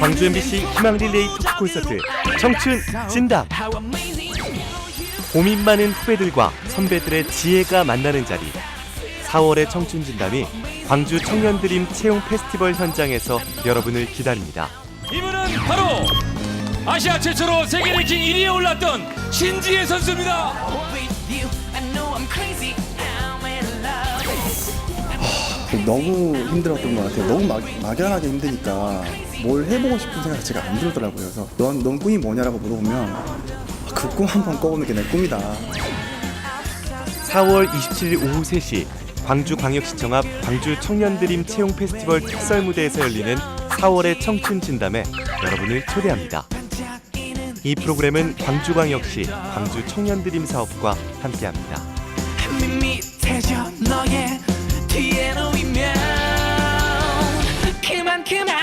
광주 MBC 희망 릴레이 토크 콘서트 청춘 진담 고민 많은 후배들과 선배들의 지혜가 만나는 자리 4월의 청춘 진담이 광주 청년 드림 채용 페스티벌 현장에서 여러분을 기다립니다. 이분은 바로 아시아 최초로 세계 랭킹 1위에 올랐던 신지혜 선수입니다. 너무 힘들었던 것 같아요. 너무 막, 막연하게 힘드니까 뭘 해보고 싶은 생각이 제가 안 들더라고요. 그래서 넌, 넌 꿈이 뭐냐라고 물어보면 그꿈 한 번 꿔보는 게 내 꿈이다. 4월 27일 오후 3시 광주광역시청 앞 광주 청년드림 채용 페스티벌 특설 무대에서 열리는 4월의 청춘 진담에 여러분을 초대합니다. 이 프로그램은 광주광역시 광주 청년드림 사업과 함께합니다.